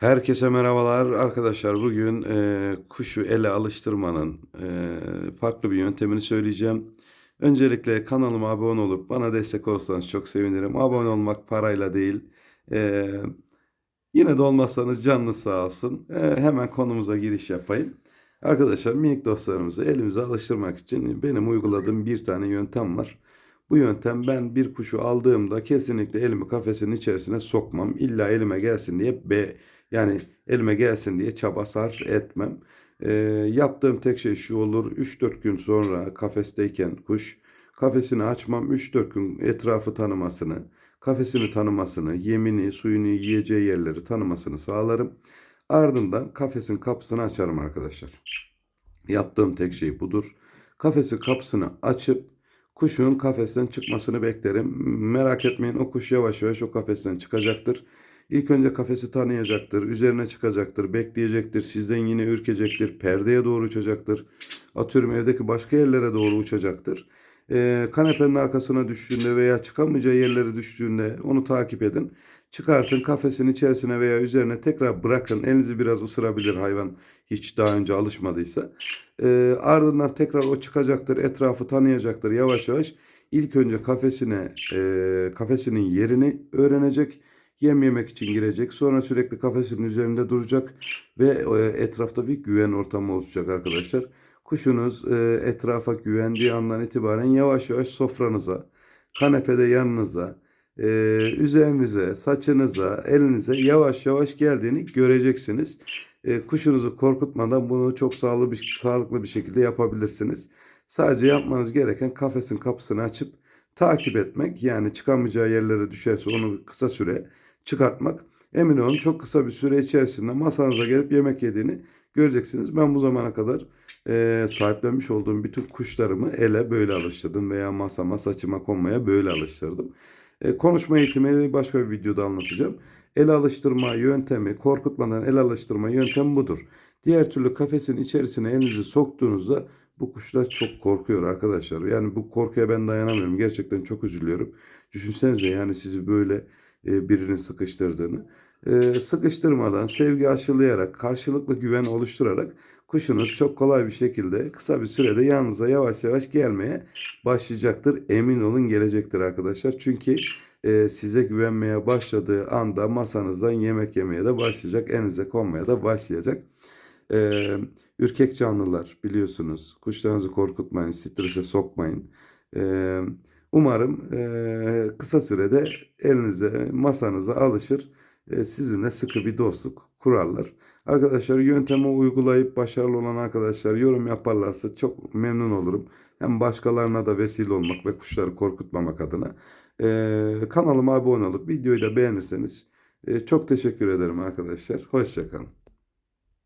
Herkese merhabalar arkadaşlar. Bugün e, kuşu ele alıştırmanın e, farklı bir yöntemini söyleyeceğim. Öncelikle kanalıma abone olup bana destek olursanız çok sevinirim. Abone olmak parayla değil. E, yine de olmazsanız canlı sağ olsun. E, hemen konumuza giriş yapayım. Arkadaşlar minik dostlarımızı elimize alıştırmak için benim uyguladığım bir tane yöntem var. Bu yöntem ben bir kuşu aldığımda kesinlikle elimi kafesin içerisine sokmam. İlla elime gelsin diye be, yani elime gelsin diye çaba sarf etmem. Ee, yaptığım tek şey şu olur. 3-4 gün sonra kafesteyken kuş kafesini açmam. 3-4 gün etrafı tanımasını, kafesini tanımasını, yemini, suyunu, yiyeceği yerleri tanımasını sağlarım. Ardından kafesin kapısını açarım arkadaşlar. Yaptığım tek şey budur. Kafesin kapısını açıp kuşun kafesten çıkmasını beklerim. Merak etmeyin o kuş yavaş yavaş o kafesten çıkacaktır. İlk önce kafesi tanıyacaktır, üzerine çıkacaktır, bekleyecektir, sizden yine ürkecektir, perdeye doğru uçacaktır. Atıyorum evdeki başka yerlere doğru uçacaktır. Ee, kanepenin arkasına düştüğünde veya çıkamayacağı yerlere düştüğünde onu takip edin. Çıkartın kafesin içerisine veya üzerine tekrar bırakın. Elinizi biraz ısırabilir hayvan hiç daha önce alışmadıysa. Ee, ardından tekrar o çıkacaktır, etrafı tanıyacaktır yavaş yavaş. İlk önce kafesine, e, kafesinin yerini öğrenecek. Yem yemek için girecek. Sonra sürekli kafesinin üzerinde duracak ve e, etrafta bir güven ortamı oluşacak arkadaşlar. Kuşunuz e, etrafa güvendiği andan itibaren yavaş yavaş sofranıza, kanepede yanınıza, e, üzerinize, saçınıza, elinize yavaş yavaş geldiğini göreceksiniz. Kuşunuzu korkutmadan bunu çok sağlıklı bir, sağlıklı bir şekilde yapabilirsiniz. Sadece yapmanız gereken kafesin kapısını açıp takip etmek. Yani çıkamayacağı yerlere düşerse onu kısa süre çıkartmak. Emin olun çok kısa bir süre içerisinde masanıza gelip yemek yediğini göreceksiniz. Ben bu zamana kadar e, sahiplenmiş olduğum bütün kuşlarımı ele böyle alıştırdım veya masama saçıma konmaya böyle alıştırdım. E, konuşma eğitimini başka bir videoda anlatacağım. El alıştırma yöntemi, korkutmadan el alıştırma yöntemi budur. Diğer türlü kafesin içerisine elinizi soktuğunuzda bu kuşlar çok korkuyor arkadaşlar. Yani bu korkuya ben dayanamıyorum. Gerçekten çok üzülüyorum. Düşünsenize yani sizi böyle e, birinin sıkıştırdığını. E, sıkıştırmadan, sevgi aşılayarak, karşılıklı güven oluşturarak kuşunuz çok kolay bir şekilde kısa bir sürede yanınıza yavaş yavaş gelmeye başlayacaktır. Emin olun gelecektir arkadaşlar. Çünkü e, size güvenmeye başladığı anda masanızdan yemek yemeye de başlayacak. Elinize konmaya da başlayacak. E, ürkek canlılar biliyorsunuz. Kuşlarınızı korkutmayın, strese sokmayın. E, umarım e, kısa sürede elinize, masanıza alışır. E, sizinle sıkı bir dostluk kurarlar. Arkadaşlar yöntemi uygulayıp başarılı olan arkadaşlar yorum yaparlarsa çok memnun olurum. Hem başkalarına da vesile olmak ve kuşları korkutmamak adına. Ee, kanalıma abone olup videoyu da beğenirseniz e, çok teşekkür ederim arkadaşlar. Hoşçakalın.